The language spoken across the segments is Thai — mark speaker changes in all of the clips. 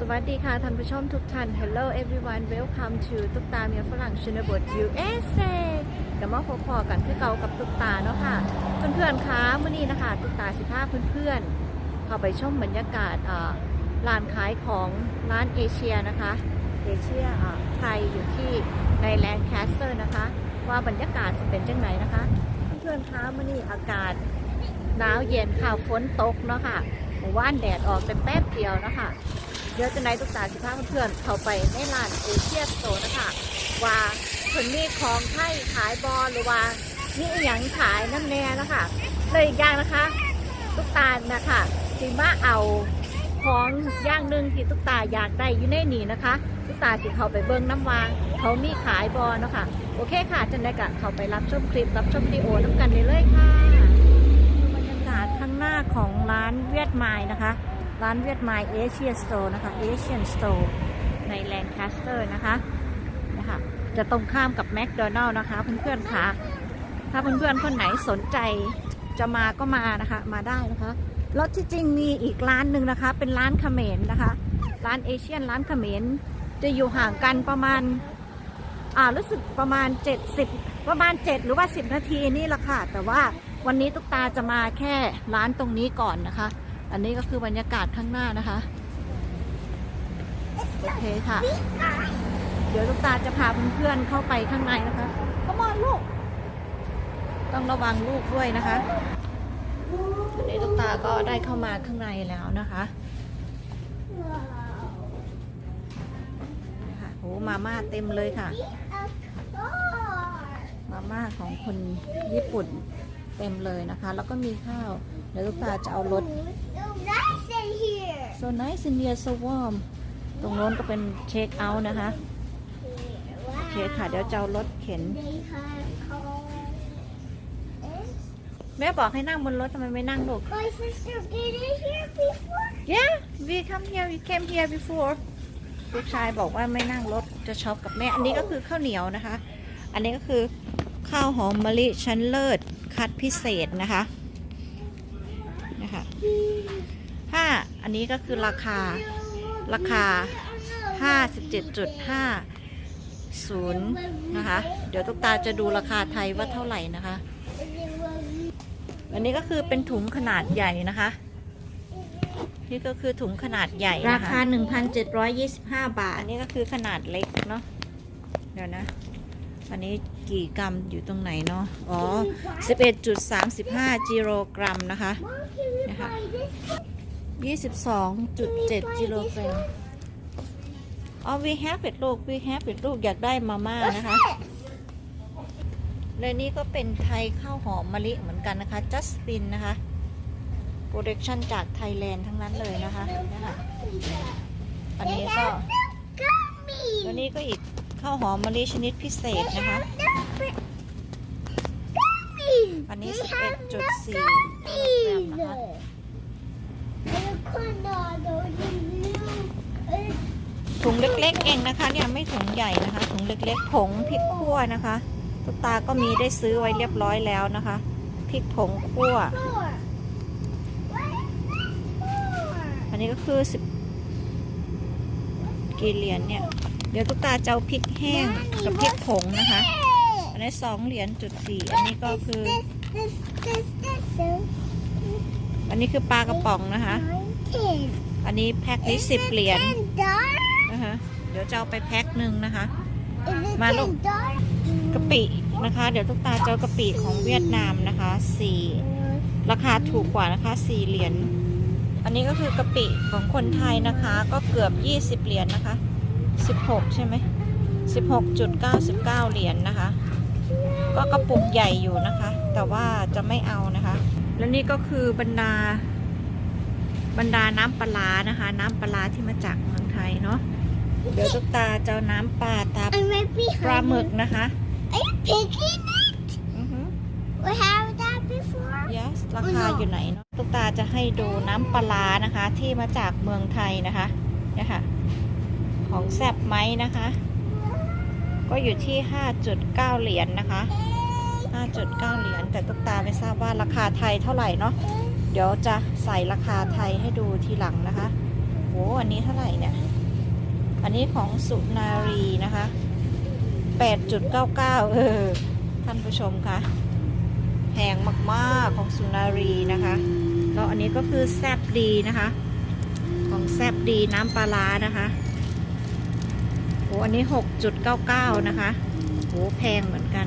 Speaker 1: สวัสดีค่ะท่านผู้ชมทุกท่าน Hello everyone welcome to ตุ๊กตาเมียฝรั่งชนบท USA กับมาพบพอกันคือเก่ากับตุ๊กตาเนาะค่ะเพื่อนๆคะเมื่อนี้นะคะตุ๊กตาสิภาพเพื่อนๆเข้าไปชมบรรยากาศอ่าร้านขายของร้านเอเชียนะคะเอเชียไทยอยู่ที่ในแลนด์แคสเตอร์นะคะ ว่าบรรยากาศจะเป็นจังไหนนะคะ เพื่อนๆคะเมื่อนี้อากาศหนาวเย็นค่ะฝนตกเนาะค่ะหมู่านแดดออกเป็นแป๊บเดียวนะคะ เดี๋ยวจะไหนตุ๊กตาสิพาเพื่อนๆเข้าไปในร้านเอเชียสโตนะคะว่าเพิ่นมีของไทยขายบอลหรือว่ามีอหย่างขายน้ำแน่นะคะเลยอีกอย่างนะคะ ตุ๊กตานะคะสิมาเอาของอย่างหนึ่งที่ตุ๊กตาอยากได้อยู่ในนี้นะคะ ตุ๊กตาสิเข้าไปเบิ้งน้ำวาง เขามีขายบอลเนาะคะโอเคค่ะจันได้กะเข้าไปรับชมคลิปรับชมวิดีโอน้ำกันได้เลยค่ะบรรยากาศข้างหน้าของร้านเวียดมายนะคะ ร้านเวียดมายเอเชียสโตร์นะคะเอเชียนสโตร์ในแลนด์แคสเตอร์นะคะนะคะจะตรงข้ามกับแมคโดนัลล์นะคะเพื่อนๆค่ะถ้าเพื่อนๆคนไหนสนใจจะมาก็มานะคะมาได้นะคะแล้วที่จริงมีอีกร้านหนึ่งนะคะ เป็นร้านเขมรนะคะ ร้านเอเชียนร้านเขมรจะอยู่ห่างกันประมาณอ่ารู้สึกประมาณ 70 ประมาณ 7 หรือว่า 10 นาทีนี่แหละค่ะ แต่ว่าวันนี้ตุ๊กตาจะมาแค่ร้านตรงนี้ก่อนนะคะ อันนี้ก็คือบรรยากาศข้างหน้านะคะ โอเคค่ะ เดี๋ยวลูกตาจะพาเพื่อนๆเข้าไปข้างในนะคะก็มอลูก ต้องระวังลูกด้วยนะคะอันนี้ลูกตาก็ได้เข้ามาข้างในแล้วนะคะค่ะโอ้มาม่าเต็มเลยค่ะ มาม่าของคนญี่ปุ่นเต็มเลยนะคะ แล้วก็มีข้าวเดี๋ยวลูกตาจะเอารถ
Speaker 2: nice in here.
Speaker 1: so nice in here so warm ตรงโน้นก็เป็นเช็คเอาท์นะคะ โอเคค่ะ เดี๋ยวจะเอารถเข็น
Speaker 2: They have cars.
Speaker 1: แม่บอกให้นั่งบนรถทำไมไม่นั่งลูก
Speaker 2: My sister did it here before.
Speaker 1: Yeah we come here we came here before ลูกชายบอกว่าไม่นั่งรถจะช็อปกับแม่ อันนี้ก็คือข้าวเหนียวนะคะ อันนี้ก็คือข้าวหอมมะลิชั้นเลิศคัดพิเศษนะคะนะ คะห้าอันนี้ก็คือราคาราคา57.50นะคะ เดี๋ยวตุ๊กตาจะดูราคาไทยว่าเท่าไหร่นะคะ อันนี้ก็คือเป็นถุงขนาดใหญ่นะคะ นี่ก็คือถุงขนาดใหญ่
Speaker 3: รา
Speaker 1: นะคะ
Speaker 3: คา 1,725 บาท
Speaker 1: อันนี้ก็คือขนาดเล็กเนาะ เดี๋ยวนะ อันนี้กี่กรัมอยู่ตรงไหนเนาะ อ๋อ 11.35กิโลกรัมนะคะ
Speaker 2: Mom, can we
Speaker 1: Yeah.
Speaker 2: buy this?
Speaker 1: 22.7กิโลกรัมอ๋อ we have it ลูก we have it ลูกอยากได้มาม่า
Speaker 2: What's
Speaker 1: นะคะ
Speaker 2: this?
Speaker 1: และนี่ก็เป็นไทยข้าวหอมมะลิเหมือนกันนะคะ Justin นะคะ โปรดักชันจากไทยแลนด์ทั้งนั้นเลยนะคะนะคะ อัน
Speaker 2: They
Speaker 1: นี้ก็
Speaker 2: have no gummies.
Speaker 1: แล้วนี่ก็อีก ข้าวหอมมะลิชนิดพิเศษนะคะ อันนี้ 11.4
Speaker 2: gummies.
Speaker 1: นะคะถุงเล็กๆเองนะคะ เนี่ยไม่ถุงใหญ่นะคะ ถุงเล็กๆผงพริกขั่วนะคะตุ๊กตาก็มีได้ซื้อไว้เรียบร้อยแล้วนะคะพริกผงขั่ว อันนี้ก็คือสิบกี่เหรียญเนี่ย เดี๋ยวตุ๊กตาจะเอาพริกแห้งกับพริกผงนะคะ อันนี้สองเหรียญจุดสี่อันนี้ก็คือ อันนี้คือปลากระป๋องนะคะ อันนี้แพ็คนี้สิบเหรียญนะคะเดี๋ยวจะเอาไปแพ็คหนึ่งนะคะ
Speaker 2: Is it
Speaker 1: Mà
Speaker 2: ten
Speaker 1: lúc-
Speaker 2: dollars?
Speaker 1: กะปินะคะ เดี๋ยวตุ๊กตาเจะเอากะปิของเวียดนามนะคะสี่ราคาถูกกว่านะคะสี่เหรียญอันนี้ก็คือกะปิของคนไทยนะคะ ก็เกือบ20เหรียญนะคะ 16 ใช่ไหม16.99 เหรียญนะคะ ก็กระปุกใหญ่อยู่นะคะ แต่ว่าจะไม่เอานะคะ แล้วนี่ก็คือบรรดา บรรดาน้ำปลาร้านะคะ น้ำปลาร้าที่มาจากเมืองไทยเนาะเดี๋ยวตุ๊กตาจะเอาน้ำปลาตา
Speaker 2: I'm right behind
Speaker 1: ปลาหมึก
Speaker 2: you.
Speaker 1: นะคะ
Speaker 2: Are you picking it?
Speaker 1: อือฮึ
Speaker 2: We have that before?
Speaker 1: yes ราคาอยู่ไหนเนาะตุ๊กตาจะให้ดูน้ำปลาร้านะคะที่มาจากเมืองไทยนะคะเนี่ยค่ะ ของแซบไหมนะคะ ก็อยู่ที่ 5.9 เหรียญนะคะ 5.9 เหรียญแต่ตุ๊กตาไม่ทราบว่าราคาไทยเท่าไหร่เนาะเดี๋ยวจะใส่ราคาไทยให้ดูทีหลังนะคะโหอันนี้เท่าไหร่เนี่ย อันนี้ของสุนารีนะคะ 8.99 เออ ท่านผู้ชมคะแพงมากๆของสุนารีนะคะแล้วอันนี้ก็คือแซบดีนะคะ ของแซบดีน้ำปลาร้านะคะ อันนี้ 6.99 นะคะโหแพงเหมือนกัน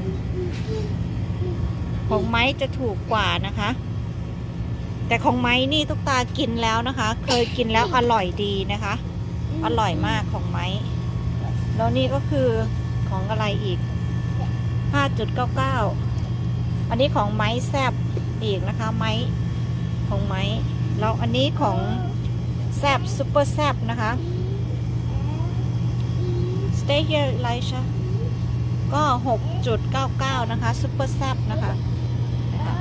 Speaker 1: ของไม้จะถูกกว่านะคะ แต่ของไม้นี่ตุ๊กตากินแล้วนะคะ เคยกินแล้วอร่อยดีนะคะ อร่อยมากของไม้ แล้วนี่ก็คือของอะไรอีก 5.99 อันนี้ของไม้แซบอีกนะคะ ไม้ของไม้แล้วอันนี้ของแซบซูเปอร์แซบนะคะ Stay here l i s h a ก็ 6.99 นะคะซูเปอร์แซบนะคะนะคะ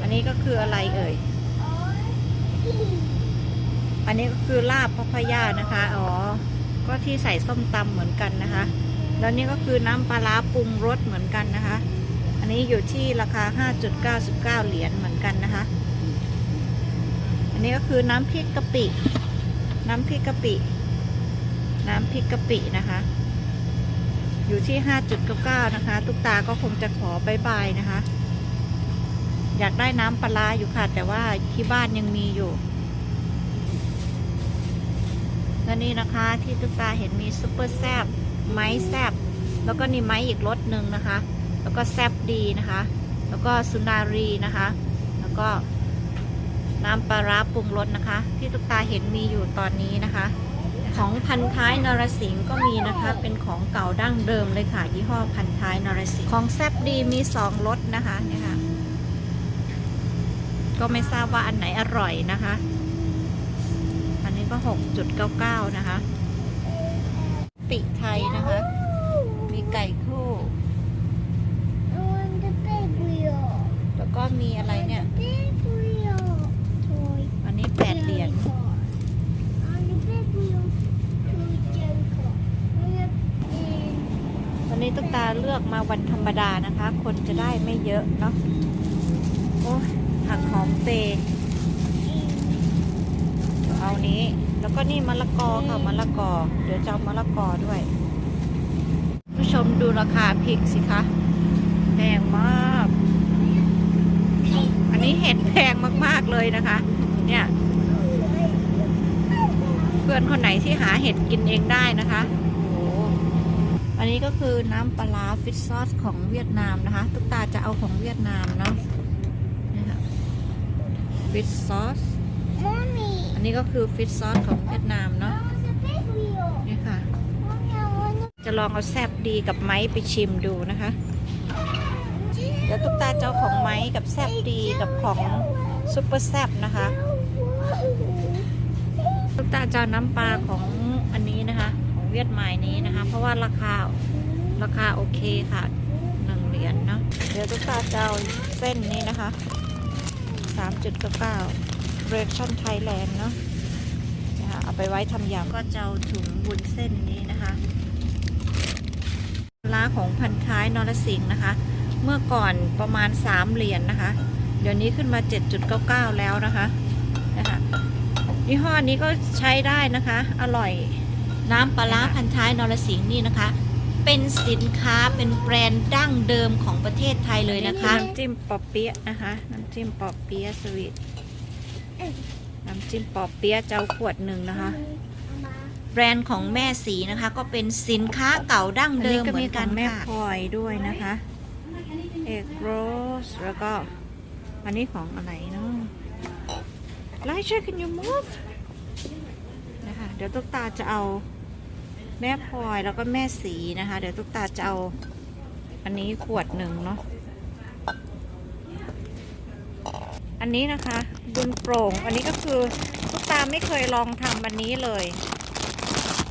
Speaker 1: อันนี้ก็คืออะไรเอ่ย อันนี้ก็คือลาบพัพยานะคะ อ๋อ ก็ที่ใส่ส้มตำเหมือนกันนะคะ แล้วนี่ก็คือน้ำปลาร้าปรุงรสเหมือนกันนะคะ อันนี้อยู่ที่ราคา 5.99 เหรียญเหมือนกันนะคะ อันนี้ก็คือน้ำพริกกะปิ น้ำพริกกะปิ น้ำพริกกะปินะคะ อยู่ที่ 5.99 นะคะตุ๊กตาก็คงจะขอบายบายนะคะ อยากได้น้ำปลาอยู่ค่ะ แต่ว่าที่บ้านยังมีอยู่และนี่นะคะที่ตุ๊กตาเห็นมีซุปเปอร์แซบไม้แซบแล้วก็นี่ไม้อีกรสหนึ่งนะคะ แล้วก็แซบดีนะคะ แล้วก็สุนารีนะคะ แล้วก็ น้ำปลาร้าปรุงรสนะคะ ที่ตุ๊กตาเห็นมีอยู่ตอนนี้นะคะ ของพันท้ายนรสิงห์ก็มีนะคะ เป็นของเก่าดั้งเดิมเลยค่ะ ยี่ห้อพันท้ายนรสิงห์ของแซบดีมีสองรสนะคะเนี่ยค่ะก็ไม่ทราบว่าอันไหนอร่อยนะคะ อันนี้ก็6.99นะคะปิไทยนะคะ มีไก่คู่
Speaker 2: I want the big wheel.
Speaker 1: แล้วก็มีอะไรเนี่ย
Speaker 2: Big wheel. Toy.
Speaker 1: อันนี้ 8 เหรียญ
Speaker 2: On the big wheel. Toy Joker. On the big
Speaker 1: วั นี้ตุ๊กตาเลือกมาวันธรรมดานะคะ คนจะได้ไม่เยอะเนาะโอ้ผักหอมเปย์เดี๋ยวเอานี้ แล้วก็นี่มะละกอค่ะมะละกอ เดี๋ยวจะเอามะละกอด้วย ผู้ชมดูราคาพริกสิคะแพงมาก อันนี้เห็ดแพงมาก ๆ เลยนะคะ เนี่ย เพื่อนคนไหนที่หาเห็ดกินเองได้นะคะ นนี้ก็คือน้ำปลาร้าฟิตซอสของเวียดนามนะคะ ตุ๊กตาจะเอาของเวียดนามเนาะนี่ค่ะฟิตซอส
Speaker 2: Mommy.
Speaker 1: อันนี้ก็คือฟิตซอสของเวียดนามเนาะ
Speaker 2: I want the big wheel.
Speaker 1: นี่ค่ะ
Speaker 2: Mommy, I want the
Speaker 1: จะลองเอาแซบดีกับไม้ไปชิมดูนะคะ เดี๋ยวตุ๊กตาจะเอาของไม้กับแซบดีกับของซุปเปอร์แซบนะคะตุ๊กตาจะเอาน้ำปลาของ เวียดมายนี้นะคะ เพราะว่าราคาราคาโอเคค่ะหนึ่งเหรียญเนาะเดี๋ยวตุ๊กตาจะเอาเส้นนี้นะคะสามจุดเก้าเก้าเรชั่นไทยแลนด์เนาะนะคะเอาไปไว้ทำยำก็จะเอาถุงวุ้นเส้นนี้นะคะร้านของพันท้ายนรสิงห์นะคะ เมื่อก่อนประมาณ 3 เหรียญนนะคะ เดี๋ยวนี้ขึ้นมา 7.99 แล้วนะคะนะคะยี่ห้อนี้ก็ใช้ได้นะคะ อร่อย น้ำปลาร้าพันท้ายนรสิงห์นี่นะคะ เป็นสินค้าเป็นแบรนด์ดั้งเดิมของประเทศไทยเลยนะคะน้ำจิ้มปอเปี๊ยะนะคะน้ำจิ้มปอเปี๊ยะสวีทน้ำจิ้มปอเปี๊ยะเจ้าขวดหนึ่งนะคะ แบรนด์ของแม่สีนะคะ ก็เป็นสินค้าเก่าดั้งเดิมเหมือนกันแม่พลอยด้วยนะคะเอกโรสแล้วก็อันนี้ของอะไรเนาะ Elijah can you move นะคะเดี๋ยวตุ๊กตาจะเอา แม่พลอยแล้วก็แม่สีนะคะ เดี๋ยวตุ๊กตาจะเอาอันนี้ขวดหนึ่งเนาะอันนี้นะคะบุญโปร่ง อันนี้ก็คือตุ๊กตาไม่เคยลองทำอันนี้เลย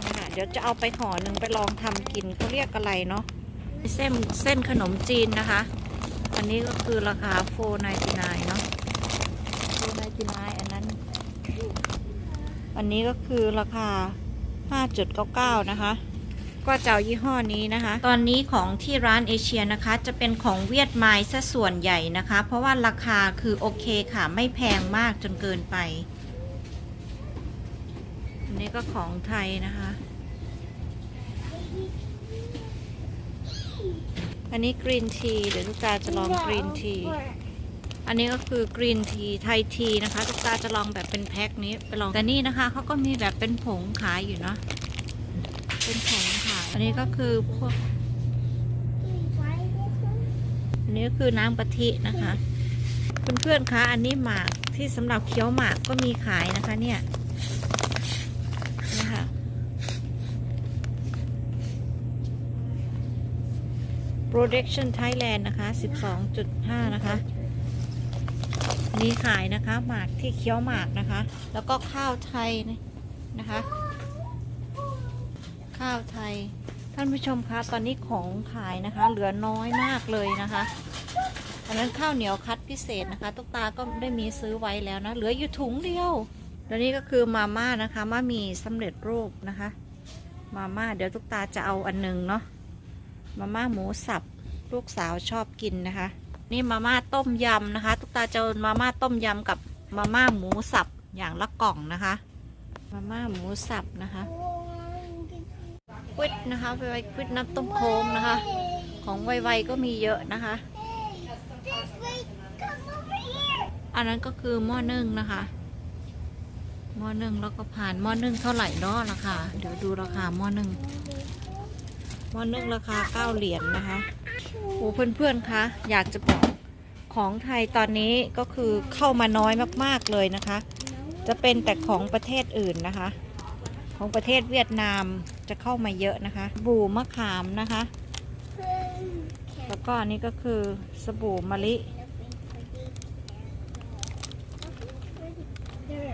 Speaker 1: นะคะเดี๋ยวจะเอาไปห่อหนึ่งไปลองทำกินเขาเรียกอะไรเนาะเส้นเส้นขนมจีนนะคะ อันนี้ก็คือราคา4.99เนาะดูนายจินายอันนั้น อันนี้ก็คือราคา 5.99 นะคะก็จะเอายี่ห้อนี้นะคะ ตอนนี้ของที่ร้านเอเชียนะคะ จะเป็นของเวียดไม้ซะส่วนใหญ่นะคะ เพราะว่าราคาคือโอเคค่ะ ไม่แพงมากจนเกินไปอันนี้ก็ของไทยนะคะ อันนี้กรีนที เดี๋ยวทุกตาจะลองกรีนที อันนี้ก็คือกรีนทีไทยทีนะคะตุ๊กตาจะลองแบบเป็นแพ็คนี้ไปลองแต่นี่นะคะเขาก็มีแบบเป็นผงขายอยู่เนาะเป็นผงขายอันนี้ก็คือพวกอันนี้ก็คือน้ำกะทินะคะเพื่อนๆคะอันนี้หมากที่สำหรับเคี้ยวหมากก็มีขายนะคะเนี่ยนี่ค่ะ Production Thailand นะคะ 12.5 นะคะ อันนี้ขายนะคะหมากที่เคี้ยวหมากนะคะ แล้วก็ข้าวไทยนะคะ ข้าวไทย ท่านผู้ชมคะตอนนี้ของขายนะคะ เหลือน้อยมากเลยนะคะอันนั้นข้าวเหนียวคัดพิเศษนะคะ ตุ๊กตาก็ได้มีซื้อไว้แล้วนะ เหลืออยู่ถุงเดียวแล้วนี่ก็คือมาม่านะคะมามีสำเร็จรูปนะคะ มาม่าเดี๋ยวตุ๊กตาจะเอาอันหนึงเนาะมาม่าหมูสับลูกสาวชอบกินนะคะ นี่มาม่าต้มยำนะคะ ตุ๊กตาจะเอมาม่าต้มยำกับมาม่าหมูสับอย่างละกล่องนะคะ มาม่าหมูสับนะคะควิดนะคะไวๆควิดน้ำต้มโค้งนะคะ ของไวๆก็มีเยอะนะคะ อันนั้นก็คือหม้อนึ่งนะคะหม้อนึ่งแล้วก็ผ่านหม้อนึ่งเท่าไหร่เนาะราคาเดี๋ยวดูราคาหม้อนึ่งหม้อนึ่งราคาเก้าเหรียญนะคะ โอ้เพื่อนๆคะอยากจะบอกของไทยตอนนี้ก็คือเข้ามาน้อยมากๆเลยนะคะ จะเป็นแต่ของประเทศอื่นนะคะ ของประเทศเวียดนามจะเข้ามาเยอะนะคะบู่มะขามนะคะ แล้วก็อันนี้ก็คือสบู่มะลิ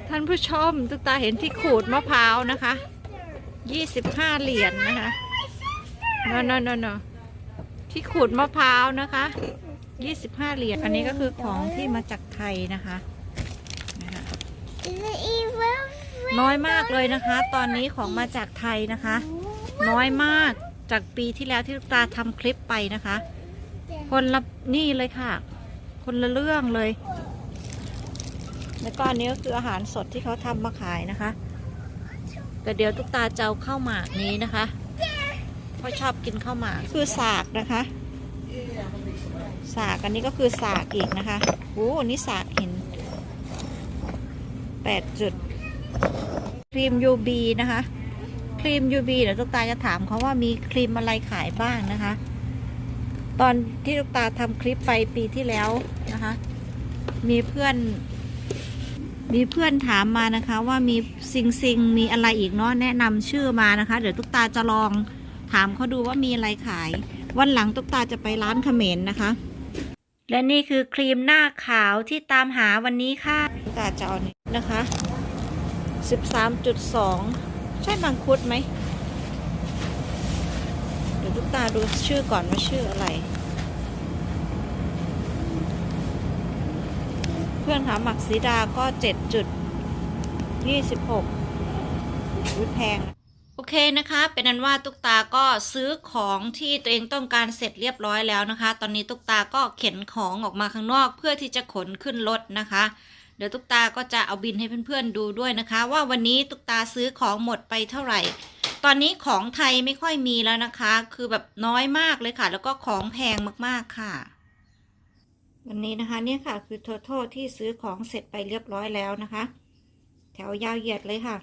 Speaker 1: ท่านผู้ชมตุ๊กตาเห็นที่ขูดมะพร้าวนะคะ 25 เหรียญนนะคะนนนน ที่ขูดมะพร้าวนะคะ 25 เหรียญ อันนี้ก็คือของที่มาจากไทยนะคะนะคะน้อยมากเลยนะคะ ตอนนี้ของมาจากไทยนะคะ น้อยมากจากปีที่แล้วที่ลูกตาทำคลิปไปนะคะ คนละนี่เลยค่ะ คนละเรื่องเลย แล้วก็อันนี้ก็คืออาหารสดที่เขาทำมาขายนะคะ แต่เดี๋ยวตุ๊กตาจะเอาข้าวหมากนี้นะคะ เพราะชอบกินข้าวหมากคือสากนะคะ สากอันนี้ก็คือสากอีกนะคะโอ้อันนี่สากหินแปดจุดครีม UB นะคะ ครีม UB เดี๋ยวตุ๊กตาจะถามเขาว่ามีครีมอะไรขายบ้างนะคะ ตอนที่ตุ๊กตาทำคลิปไปปีที่แล้วนะคะ มีเพื่อน มีเพื่อนถามมานะคะ ว่ามีซิงซิงมีอะไรอีกเนาะแนะนำชื่อมานะคะ เดี๋ยวตุ๊กตาจะลอง ถามเขาดูว่ามีอะไรขาย วันหลังตุ๊กตาจะไปร้านเขมรนะคะ และนี่คือครีมหน้าขาวที่ตามหาวันนี้ค่ะตุ๊กตาจะเอานี้นะคะ 13.2 ใช่มังคุดไหมเดี๋ยวตุ๊กตาดูชื่อก่อนว่าชื่ออะไร เพื่อนคะหมักสีดาก็ 7.26วิแพง โอเคนะคะ เป็นนั้นว่าตุ๊กตาก็ซื้อของที่ตัวเองต้องการเสร็จเรียบร้อยแล้วนะคะ ตอนนี้ตุ๊กตาก็เข็นของออกมาข้างนอก เพื่อที่จะขนขึ้นรถนะคะ เดี๋ยวตุ๊กตาก็จะเอาบินให้เพื่อนๆดูด้วยนะคะ ว่าวันนี้ตุ๊กตาซื้อของหมดไปเท่าไหร่ ตอนนี้ของไทยไม่ค่อยมีแล้วนะคะ คือแบบน้อยมากเลยค่ะ แล้วก็ของแพงมากๆค่ะวันนี้นะคะเนี่ยค่ะคือ total ที่ซื้อของเสร็จไปเรียบร้อยแล้วนะคะ แถวยาวเหยียดเลยค่ะ